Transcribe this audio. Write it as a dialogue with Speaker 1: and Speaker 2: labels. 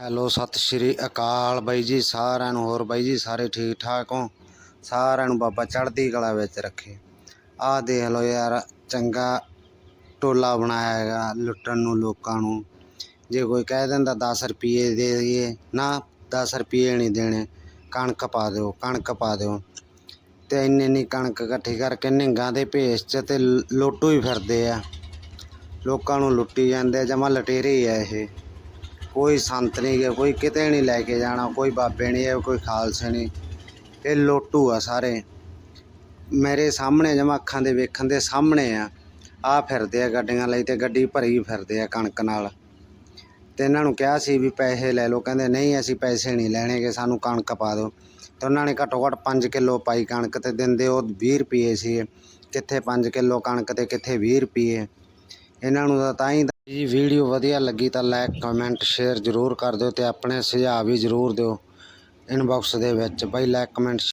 Speaker 1: Hello, ਸਤਿ ਸ਼੍ਰੀ ਅਕਾਲ ਬਾਈ ਜੀ, ਸਾਰਿਆਂ ਨੂੰ ਹੋਰ ਬਾਈ ਜੀ, ਸਾਰੇ ਠੀਕ ਠਾਕ ਹੋ? ਸਾਰਿਆਂ ਨੂੰ ਬਾਬਾ ਚੜ੍ਹਦੀ ਕਲਾ ਵਿੱਚ ਰੱਖੇ। ਆਹ ਦੇਖ ਲਓ ਯਾਰ, ਚੰਗਾ ਟੋਲਾ ਬਣਾਇਆ ਹੈਗਾ ਲੁੱਟਣ ਨੂੰ ਲੋਕਾਂ ਨੂੰ। ਜੇ ਕੋਈ ਕਹਿ ਦਿੰਦਾ 10 ਰੁਪਏ ਦੇ ਦਈਏ, ਨਾ 10 ਰੁਪਏ ਨਹੀਂ ਦੇਣੇ, ਕਣਕ ਪਾ ਦਿਓ, ਕਣਕ ਪਾ ਦਿਓ। ਤੇ ਇੰਨੀ ਇੰਨੀ ਕਣਕ ਇਕੱਠੀ ਕਰਕੇ ਨਿੰਗਾਂ ਦੇ ਭੇਸ 'ਚ ਤੇ ਲ- ਲੁੱਟੂ ਹੀ ਫਿਰਦੇ ਆ। ਲੋਕਾਂ ਨੂੰ ਲੁੱਟੀ ਜਾਂਦੇ ਆ, ਜਮਾ ਲਟੇਰੇ ਹੀ ਆ ਇਹ। ਕੋਈ ਸੰਤ ਨਹੀਂ ਗੇ, ਕੋਈ ਕਿਤੇ ਨਹੀਂ ਲੈ ਕੇ ਜਾਣਾ, ਕੋਈ ਬਾਬੇ ਨਹੀਂ ਹੈ ਕੋਈ ਖਾਲਸੇ ਨਹੀਂ। ਇਹ ਲੋਟੂ ਆ ਸਾਰੇ। ਮੇਰੇ ਸਾਹਮਣੇ ਜਮਾ ਅੱਖਾਂ ਦੇ ਵੇਖਣ ਦੇ ਸਾਹਮਣੇ ਆ। ਆ ਫਿਰਦੇ ਆ ਗੱਡੀਆਂ ਲਈ ਤੇ ਗੱਡੀ ਭਰੀ ਫਿਰਦੇ ਆ ਕਣਕ ਨਾਲ। ਤੇ ਇਹਨਾਂ ਨੂੰ ਕਿਹਾ ਸੀ ਵੀ ਪੈਸੇ ਲੈ ਲਓ, ਕਹਿੰਦੇ ਨਹੀਂ ਅਸੀਂ ਪੈਸੇ ਨਹੀਂ ਲੈਣੇਗੇ, ਸਾਨੂੰ ਕਣਕ ਪਾ ਦਿਓ। ਤੇ ਉਹਨਾਂ ਨੇ ਘੱਟੋ ਘੱਟ 5 ਕਿਲੋ ਪਾਈ ਕਣਕ ਤੇ ਦਿੰਦੇ ਉਹ 20 ਰੁਪਏ ਸੀ ਕਿੱਥੇ 5 ਕਿਲੋ ਕਣਕ ਤੇ ਕਿੱਥੇ 20 ਰੁਪਏ? ਇਹਨਾਂ ਨੂੰ ਤਾਂ ਤਾਂ ਹੀ ਜੀ, ਵੀਡੀਓ ਵਧੀਆ ਲੱਗੀ ਤਾਂ ਲਾਈਕ ਕਮੈਂਟ ਸ਼ੇਅਰ ਜ਼ਰੂਰ ਕਰ ਦਿਓ ਤੇ ਆਪਣੇ ਸੁਝਾਅ ਵੀ ਜ਼ਰੂਰ ਦਿਓ। ਇਨਬਾਕਸ ਦੇ ਵਿੱਚ ਬਾਈ ਲਾਈਕ ਕਮੈਂਟ